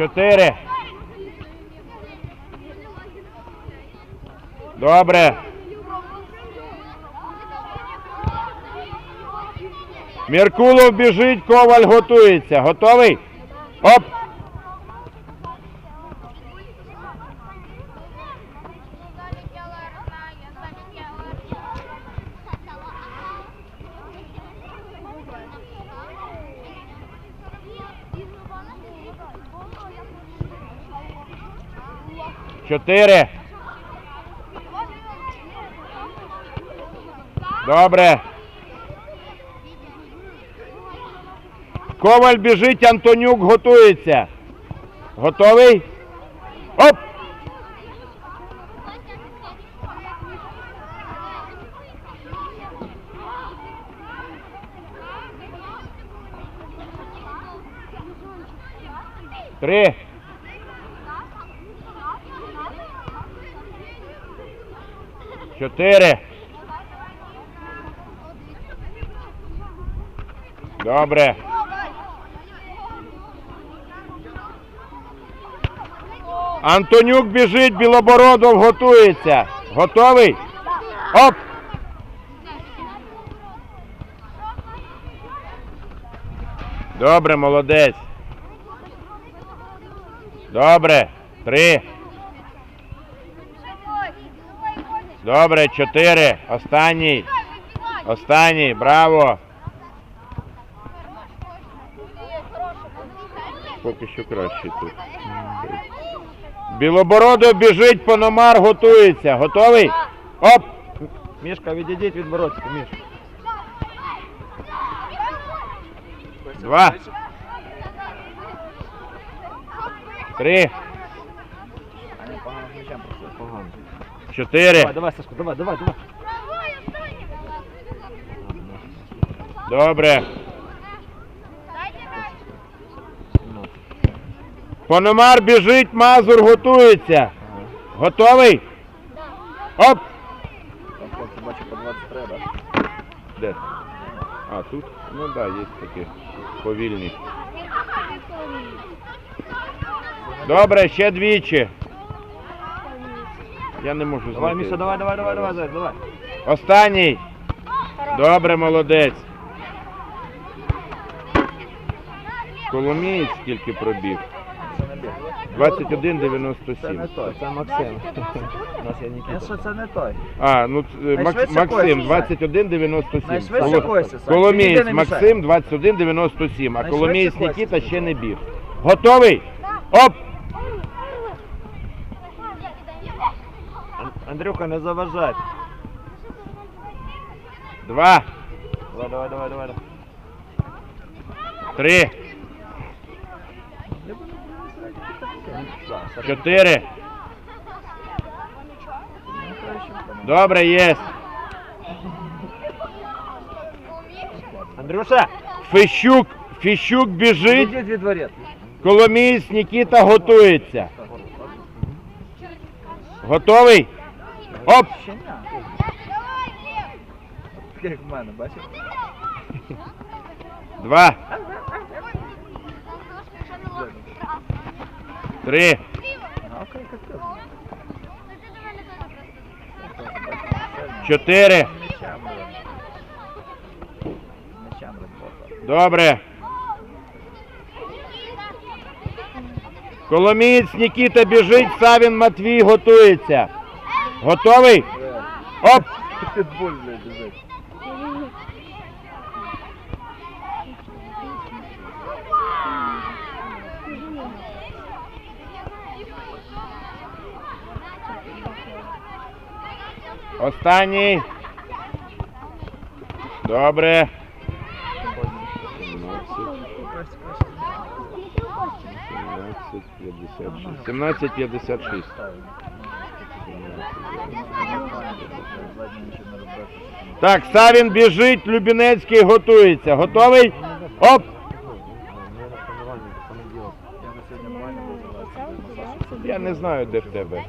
Чотири. Добре. Міркулов біжить, коваль готується. Готовий? Оп! Чотири. Добре. Коваль біжить, Антонюк готується. Готовий? Оп! Три. Чотири. Добре. Антонюк біжить, Білобородов готується. Готовий? Оп! Добре, молодець. Добре. Три. Добре, чотири. Останній. Останній. Браво. Поки що краще тут. Білобородов біжить, Пономар готується. Готовий? Оп! Мішка, відійдіть від боротика, Мішка. Два. Три. Чотири. Давай, давай, Сашко, давай, давай, давай. Добре. Пономар біжить, Мазур готується. Готовий? Оп! Бачу по 23, да? Де? А, тут? Ну так, да, є такі повільні. Добре, ще двічі. Я не можу Давай. Міша, давай, давай, давай, давай, давай, давай. Останній. Добре, молодець. Коломієць скільки пробіг? Це не 21,97. Це не той, це Максим. У нас є Нікіта. Що це не той? А, ну ц- е, Найшвидше Максим Костя. 21,97. Найшвидше Коло- Костя, Сань. Коломієць Ніде не мішай. Максим 21,97, а Коломієць Костя. Нікіта ще не біг. Готовий? Оп! Андрюха, не заважай. Два, Давай, давай, давай, давай. три, чотири. Добре, є. Андрюша, Фещук, Фещук біжить. Коломієць Нікіта готується. Готовий? Оп! Як в мене, бачиш? Два, три, чотири. Добре. Коломієць Нікіта біжить, Савін Матвій готується. Готовий? Оп! Підбуль, блядь, біжить. Останній. Добре. 17,56. Так, Савін біжить, Любінецький готується. Готовий? Оп! Я не знаю, де в тебе.